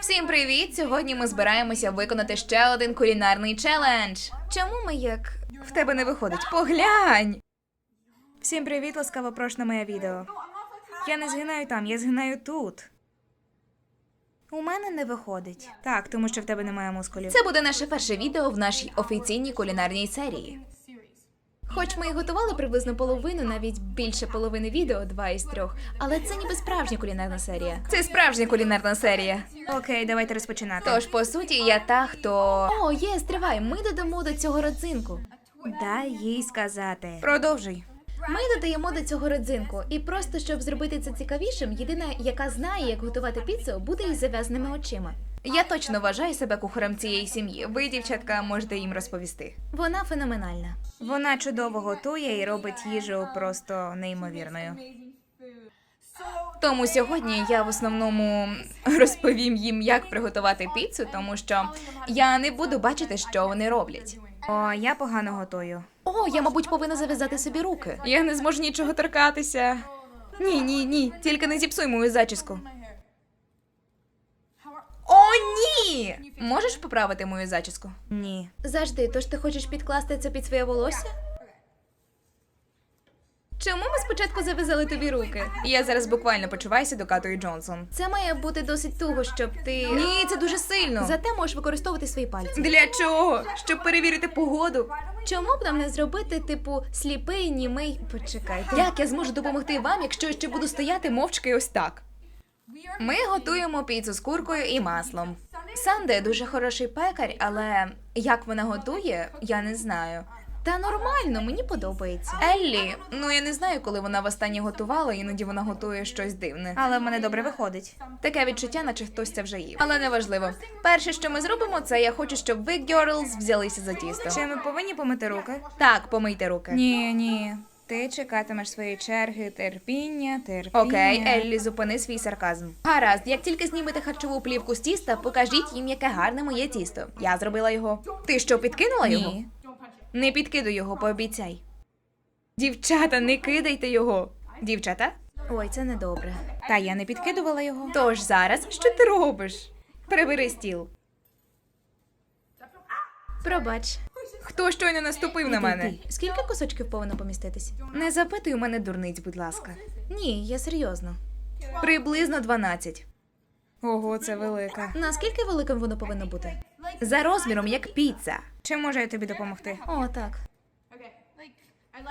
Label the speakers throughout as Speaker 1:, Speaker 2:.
Speaker 1: Всім привіт! Сьогодні ми збираємося виконати ще один кулінарний челендж. Чому ми як в тебе не виходить? Поглянь!
Speaker 2: Всім привіт, ласкаво прош на моє відео. Я не згинаю там, я згинаю тут.
Speaker 1: У мене не виходить.
Speaker 2: Так, тому що в тебе немає мускулів.
Speaker 1: Це буде наше перше відео в нашій офіційній кулінарній серії. Хоч ми і готували приблизно половину, навіть більше половини відео, два із трьох, але це ніби справжня кулінарна серія. Це справжня кулінарна серія.
Speaker 2: Окей, давайте розпочинати.
Speaker 1: Тож, по суті, я та, хто. О, є, стривай, ми додамо до цього родзинку.
Speaker 2: дай їй сказати.
Speaker 1: Продовжуй. Ми додаємо до цього родзинку, і просто щоб зробити це цікавішим, єдина, яка знає, як готувати піцу, буде із зав'язаними очима. Я точно вважаю себе кухарем цієї сім'ї. Ви, дівчатка, можете їм розповісти. Вона феноменальна.
Speaker 2: Вона чудово готує і робить їжу просто неймовірною.
Speaker 1: Тому сьогодні я в основному розповім їм, як приготувати піцу, тому що я не буду бачити, що вони роблять.
Speaker 2: О, я погано готую.
Speaker 1: О, я, мабуть, повинна зав'язати собі руки. Я не зможу нічого торкатися. Ні, ні, ні, тільки не зіпсуй мою зачіску. О, ні! Можеш поправити мою зачіску?
Speaker 2: Ні.
Speaker 1: Завжди, тож ти хочеш підкласти це під своє волосся? Чому ми спочатку зав'язали тобі руки? Я зараз буквально почуваюся до Катої Джонсон. Це має бути досить туго, щоб ти. Ні, це дуже сильно. Зате можеш використовувати свої пальці. Для чого? Щоб перевірити погоду. Чому б нам не зробити, типу, сліпий, німий. Почекайте. Як я зможу допомогти вам, якщо я ще буду стояти мовчки ось так? Ми готуємо піцу з куркою і маслом. Санде дуже хороший пекар, але як вона готує, я не знаю. Та нормально, мені подобається. Еллі, ну я не знаю, коли вона востаннє готувала, іноді вона готує щось дивне.
Speaker 2: Але в мене добре виходить.
Speaker 1: Таке відчуття, наче хтось це вже їв. Але неважливо. Перше, що ми зробимо, це я хочу, щоб ви, girls, взялися за тісто.
Speaker 2: Чи ми повинні помити руки?
Speaker 1: Так, помийте руки.
Speaker 2: Ні, ні. Ти чекатимеш своєї черги, терпіння, терпіння.
Speaker 1: Окей, Еллі, зупини свій сарказм. Гаразд, як тільки знімете харчову плівку з тіста, покажіть їм, яке гарне моє тісто. Я зробила його. Ти що, підкинула його?
Speaker 2: Ні.
Speaker 1: Не підкидай його, пообіцяй. Дівчата, не кидайте його. Дівчата? Ой, це недобре.
Speaker 2: Та я не підкидувала його.
Speaker 1: Тож зараз що ти робиш? Прибери стіл. Пробач. Хто щойно наступив на мене? Скільки кусочків повинно поміститись? Не запитуй у мене дурниць, будь ласка. Ні, я серйозно. Приблизно 12.
Speaker 2: Ого, це велика.
Speaker 1: Наскільки великим воно повинно бути? За розміром, як піца.
Speaker 2: Чи можу я тобі допомогти?
Speaker 1: О, так.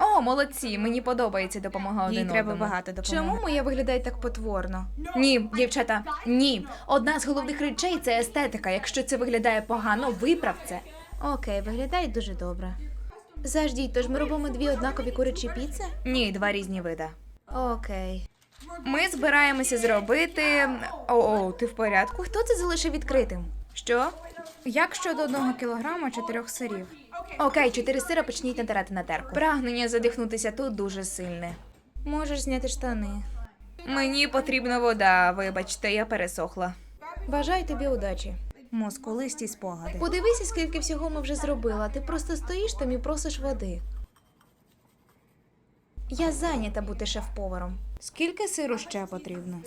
Speaker 1: О, молодці, мені подобається допомога один
Speaker 2: Їй треба
Speaker 1: одному.
Speaker 2: багато допомоги.
Speaker 1: Чому моя виглядає так потворно? Ні, дівчата, ні. Одна з головних речей це естетика. Якщо це виглядає погано, виправ це. Окей, виглядає дуже добре. Заждіть, тож ми робимо дві однакові курячі піци? Ні, два різні вида. Окей. Ми збираємося зробити. О, ти в порядку? Хто це залишив відкритим? Що?
Speaker 2: Як щодо одного кілограма чотирьох сирів?
Speaker 1: Окей, чотири сира почніть натирати на терку. Прагнення задихнутися тут дуже сильне. Можеш зняти штани. Мені потрібна вода, вибачте, я пересохла. Бажаю тобі удачі.
Speaker 2: Мускулисті спогади.
Speaker 1: Подивися, скільки всього ми вже зробила. Ти просто стоїш там і просиш води. Я зайнята бути шеф-поваром.
Speaker 2: Скільки сиру ще потрібно?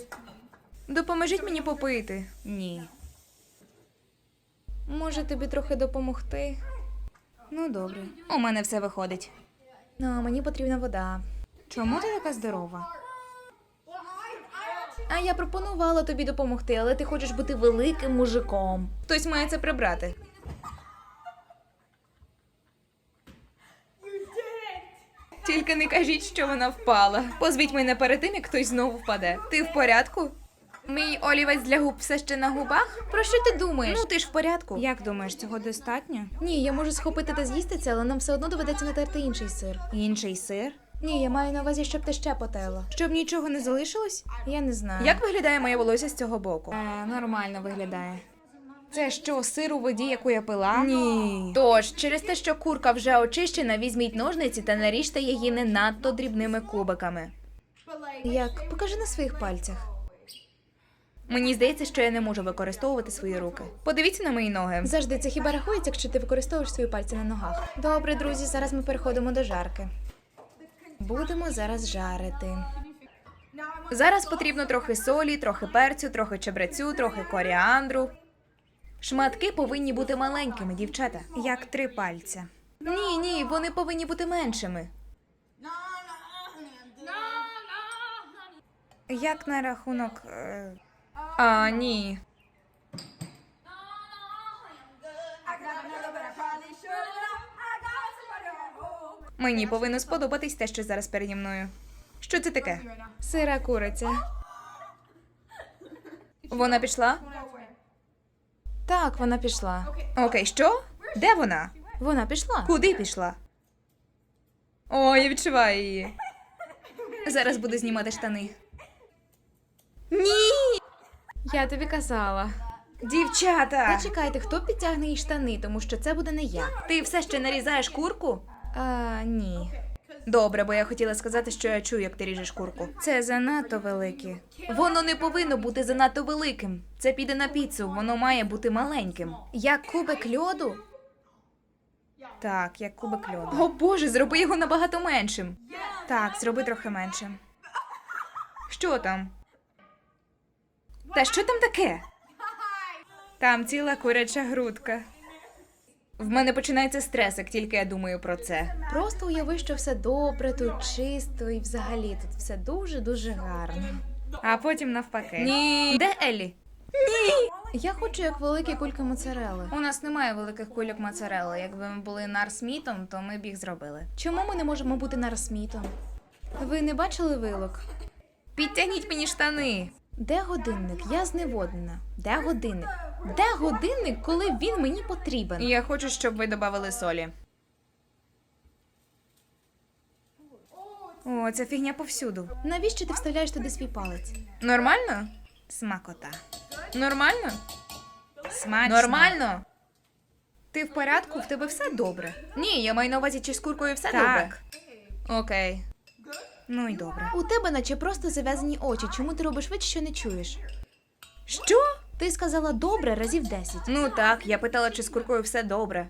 Speaker 1: Допоможіть мені попити.
Speaker 2: Ні.
Speaker 1: Може тобі трохи допомогти?
Speaker 2: Ну добре. У мене все виходить.
Speaker 1: Ну, мені потрібна вода.
Speaker 2: Чому ти така здорова?
Speaker 1: А я пропонувала тобі допомогти, але ти хочеш бути великим мужиком. Хтось має це прибрати. Тільки не кажіть, що вона впала. Позвіть мене перед тим, як хтось знову впаде. Ти в порядку? Мій олівець для губ все ще на губах? Про що ти думаєш? Ну, ти ж в порядку.
Speaker 2: Як думаєш, цього достатньо?
Speaker 1: Ні, я можу схопити та з'їсти це, але нам все одно доведеться натерти інший сир.
Speaker 2: Інший сир?
Speaker 1: Ні, я маю на увазі, щоб ти ще потела.
Speaker 2: Щоб нічого не залишилось?
Speaker 1: Я не знаю. Як виглядає моє волосся з цього боку?
Speaker 2: Е, нормально виглядає. Це що, сир у воді, яку я пила?
Speaker 1: Ні. Тож, через те, що курка вже очищена, візьміть ножниці та наріжте її не надто дрібними кубиками. Як? Покажи на своїх пальцях. Мені здається, що я не можу використовувати свої руки. Подивіться на мої ноги. Завжди це хіба рахується, якщо ти використовуєш свої пальці на ногах. Добре, друзі, зараз ми переходимо до жарки. Будемо зараз жарити. Зараз потрібно трохи солі, трохи перцю, трохи чебрецю, трохи коріандру. Шматки повинні бути маленькими, дівчата.
Speaker 2: Як три пальця.
Speaker 1: Ні, ні, вони повинні бути меншими.
Speaker 2: Як на рахунок. Е...
Speaker 1: А, ні. Мені повинно сподобатись те, що зараз переді мною. Що це таке? Сира куриця. Вона пішла? Так, вона пішла. Окей, що? Де вона? Вона пішла. Куди пішла? О, я відчуваю її. Зараз буду знімати штани. Ні! Я тобі казала.
Speaker 2: Дівчата!
Speaker 1: Та чекайте, хто підтягне їй штани, тому що це буде не я. Ти все ще нарізаєш курку? А, ні. Добре, бо я хотіла сказати, що я чую, як ти ріжеш курку.
Speaker 2: Це занадто великі.
Speaker 1: Воно не повинно бути занадто великим. Це піде на піцу, воно має бути маленьким. Як кубик льоду?
Speaker 2: Так, як кубик льоду.
Speaker 1: О боже, зроби його набагато меншим.
Speaker 2: Так, зроби трохи менше.
Speaker 1: Що там? Та що там таке?
Speaker 2: Там ціла куряча грудка.
Speaker 1: В мене починається стрес, як тільки я думаю про це. Просто уяви, що все добре, тут чисто і взагалі тут все дуже дуже гарно.
Speaker 2: А потім навпаки.
Speaker 1: Ні. Де Еллі? Ні. Я хочу як великі кульки моцарели. У нас немає великих кульок моцарели. Якби ми були нарсмітом, то ми б їх зробили. Чому ми не можемо бути нарсмітом? Ви не бачили вилок? Підтягніть мені штани. Де годинник? Я зневоднена. Де годинник? Де годинник, коли він мені потрібен? Я хочу, щоб ви додали солі.
Speaker 2: О, ця фігня повсюду.
Speaker 1: Навіщо ти вставляєш туди свій палець?
Speaker 2: Нормально? Смакота.
Speaker 1: Нормально?
Speaker 2: Смачно.
Speaker 1: Нормально? Ти в порядку? В тебе все добре? Ні, я маю на увазі, чи з куркою все добре?
Speaker 2: Так.
Speaker 1: Окей.
Speaker 2: Ну і добре.
Speaker 1: У тебе наче просто зав'язані очі. Чому ти робиш вид, що не чуєш? Що? Ти сказала добре разів десять. Ну так, я питала, чи з куркою все добре.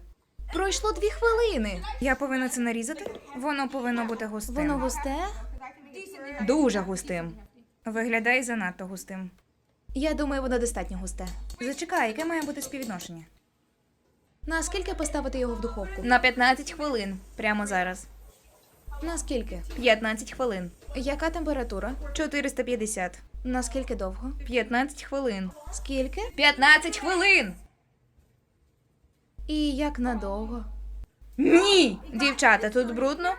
Speaker 1: Пройшло дві хвилини.
Speaker 2: Я повинна це нарізати? Воно повинно бути густим.
Speaker 1: Воно густе? Дуже густим.
Speaker 2: виглядає занадто густим.
Speaker 1: Я думаю, воно достатньо густе.
Speaker 2: Зачекай, яке має бути співвідношення?
Speaker 1: Наскільки поставити його в духовку? На 15 хвилин. Прямо зараз. Наскільки? 15 хвилин. Яка температура?
Speaker 2: 450.
Speaker 1: Наскільки довго?
Speaker 2: 15 хвилин.
Speaker 1: Скільки? 15 хвилин. І як надовго?
Speaker 2: Ні! Дівчата, тут брудно?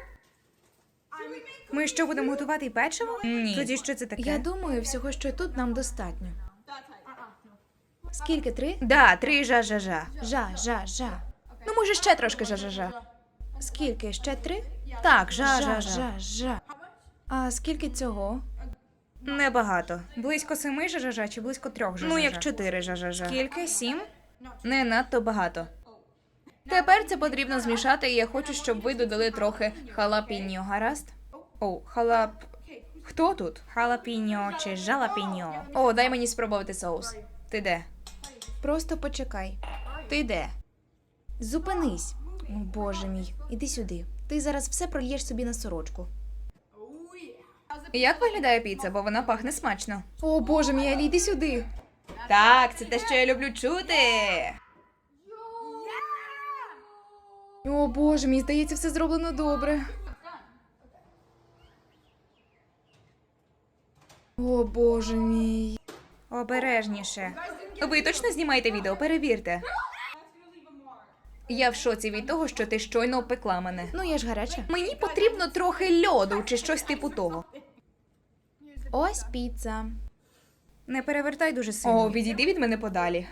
Speaker 2: Ми що будемо готувати і печиво?
Speaker 1: Ні.
Speaker 2: Тоді що це таке?
Speaker 1: Я думаю, всього, що тут нам достатньо. Скільки три?
Speaker 2: Да, три жа-жа-жа.
Speaker 1: Жа, жа, жа. Ну, може, ще трошки жа-жа-жа. Скільки? Ще три?
Speaker 2: Так,
Speaker 1: Жа,
Speaker 2: жа-жа-жа.
Speaker 1: жа, жа. А скільки цього?
Speaker 2: Небагато. Близько семи жа-жа-жа чи близько трьох жа-жа-жа?
Speaker 1: Ну, як чотири жа-жа-жа.
Speaker 2: Скільки? Сім?
Speaker 1: Не надто багато. Тепер це потрібно змішати, і я хочу, щоб ви додали трохи халапіньо, гаразд? О, халап. Хто тут?
Speaker 2: Халапіньо чи жалапіньо?
Speaker 1: О, дай мені спробувати соус. Ти де? Просто почекай. Ти де? Зупинись. О, боже мій, іди сюди. Ти зараз все прольєш собі на сорочку. Як виглядає піца, бо вона пахне смачно. О, боже мій, Алі, іди сюди. Так, це те, що я люблю чути. О, боже мій, здається, все зроблено добре. О, боже мій.
Speaker 2: Обережніше.
Speaker 1: Ви точно знімаєте відео? Перевірте. Я в шоці від того, що ти щойно опекла мене. Ну, я ж гаряча. Мені потрібно трохи льоду чи щось типу того. Ось піца.
Speaker 2: Не перевертай дуже сильно.
Speaker 1: О, відійди від мене подалі.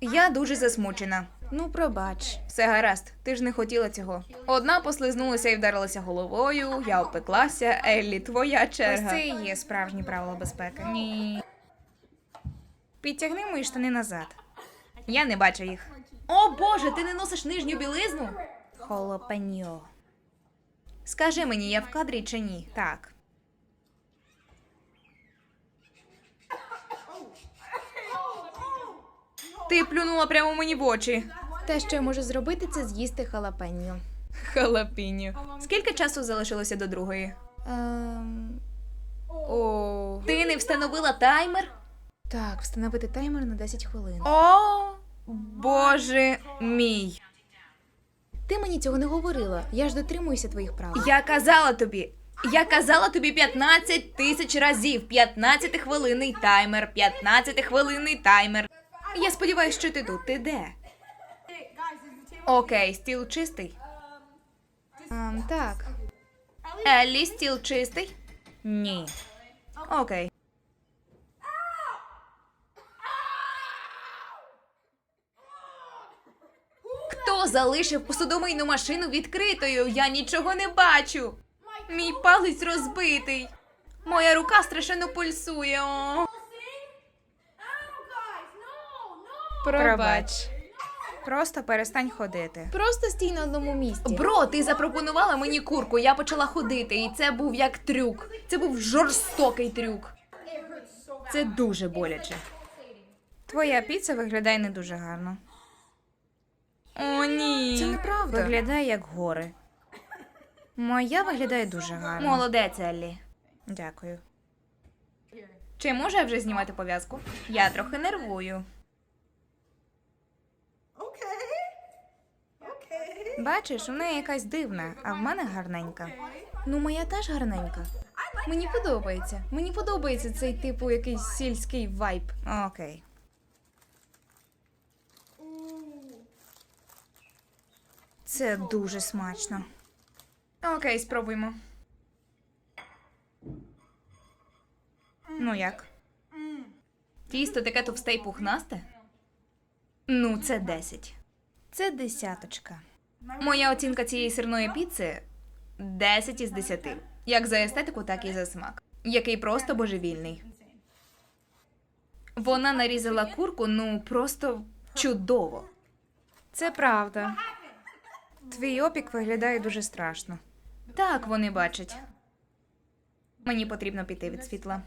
Speaker 1: Я дуже засмучена. Ну, пробач. Все гаразд, ти ж не хотіла цього. Одна послизнулася і вдарилася головою, я опеклася, Еллі, твоя
Speaker 2: Ось це і є справжні правила безпеки.
Speaker 1: Ні.
Speaker 2: Підтягни мої штани назад.
Speaker 1: Я не бачу їх. О боже, ти не носиш нижню білизну?
Speaker 2: Холопеньо.
Speaker 1: Скажи мені, я в кадрі чи ні?
Speaker 2: Так.
Speaker 1: Ти плюнула прямо мені в очі. Те, що я можу зробити, це з'їсти халапеньо. Халапіньо. Скільки часу залишилося до другої? Ем...
Speaker 2: О.
Speaker 1: Ти не встановила таймер?
Speaker 2: Так, встановити таймер на 10 хвилин.
Speaker 1: О, боже мій.
Speaker 2: Ти мені цього не говорила. Я ж дотримуюся твоїх прав.
Speaker 1: Я казала тобі. Я казала тобі 15 тисяч разів. 15 хвилинний таймер, 15 хвилинний таймер. Я сподіваюся, що ти тут. Ти де? Окей, стіл чистий.
Speaker 2: Ем, так.
Speaker 1: Еллі, стіл чистий? Ні. Окей. Хто залишив посудомийну машину відкритою? Я нічого не бачу. Мій палець розбитий. Моя рука страшенно пульсує. О.
Speaker 2: Пробач.
Speaker 1: Просто перестань ходити.
Speaker 2: Просто стій на одному місці.
Speaker 1: Бро, ти запропонувала мені курку, я почала ходити, і це був як трюк. Це був жорстокий трюк. Це дуже боляче. Твоя піца виглядає не дуже гарно. О, ні.
Speaker 2: Це неправда.
Speaker 1: Виглядає як гори. Моя виглядає дуже гарно. Молодець, Еллі. Дякую. Чи може я вже знімати пов'язку? Я трохи нервую. Бачиш, у неї якась дивна, а в мене гарненька.
Speaker 2: Ну, моя теж гарненька. Мені подобається. Мені подобається цей типу якийсь сільський вайб.
Speaker 1: Окей. Це дуже смачно. Окей, спробуймо. Ну як? Тісто таке товсте й пухнасте? Ну, це 10. Це десяточка. Моя оцінка цієї сирної піци 10 із 10. Як за естетику, так і за смак. Який просто божевільний. Вона нарізала курку, ну просто чудово. Це правда. Твій опік виглядає дуже страшно. Так, вони бачать. Мені потрібно піти від світла.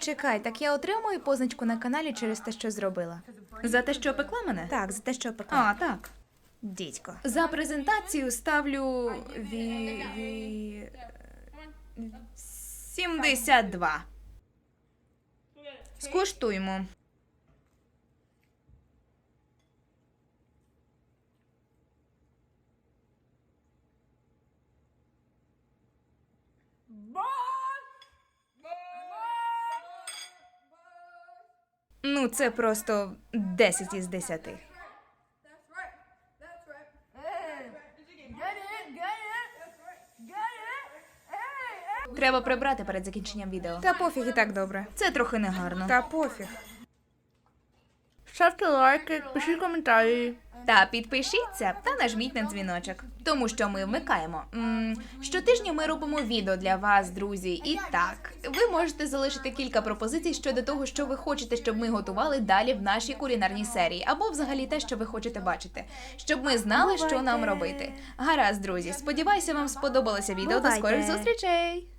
Speaker 2: Чекай, так я отримую позначку на каналі через те, що зробила.
Speaker 1: За те, що пекла мене?
Speaker 2: Так, за те, що пекла.
Speaker 1: А, так.
Speaker 2: дідько.
Speaker 1: За презентацію ставлю ві... ві... 72. Скуштуємо. Ну, це просто 10 із 10. Треба прибрати перед закінченням відео.
Speaker 2: Та пофіг і так добре.
Speaker 1: Це трохи негарно.
Speaker 2: Та пофіг.
Speaker 1: Ставте лайки, пишіть коментарі. Та підпишіться та нажміть на дзвіночок, тому що ми вмикаємо. М, Щотижня ми робимо відео для вас, друзі. І так, ви можете залишити кілька пропозицій щодо того, що ви хочете, щоб ми готували далі в нашій кулінарній серії, або взагалі те, що ви хочете бачити, щоб ми знали, що нам робити. Гаразд, друзі. Сподіваюся, вам сподобалося відео. До скорих зустрічей!